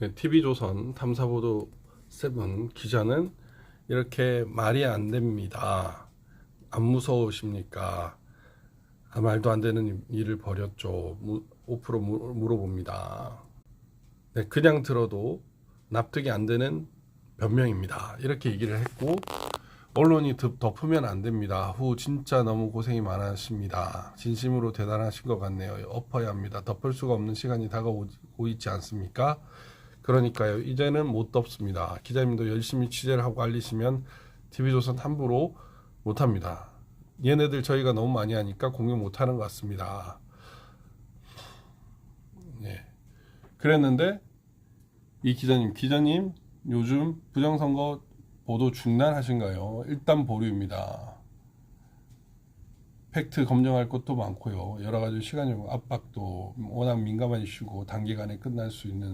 네, TV조선 탐사보도 세븐 기자는 이렇게 말이 안 됩니다. 안 무서우십니까? 아, 말도 안 되는 일을 벌였죠. 무, 5% 무- 물어봅니다. 네, 그냥 들어도 납득이 안 되는 변명입니다. 이렇게 얘기를 했고 언론이 덮- 덮으면 안 됩니다. 후 진짜 너무 고생이 많으십니다. 진심으로 대단하신 것 같네요. 엎어야 합니다. 덮을 수가 없는 시간이 다가오고 있지 않습니까? 그러니까요. 이제는 못 덮습니다. 기자님도 열심히 취재를 하고 알리시면 TV조선 함부로 못합니다. 얘네들 저희가 너무 많이 하니까 공유 못하는 것 같습니다. 예. 그랬는데 이 기자님, 기자님 요즘 부정선거 보도 중단하신가요? 일단 보류입니다. 팩트 검증할 것도 많고요. 여러 가지 시간이 압박도 워낙 민감한 이슈고 단기간에 끝날 수 있는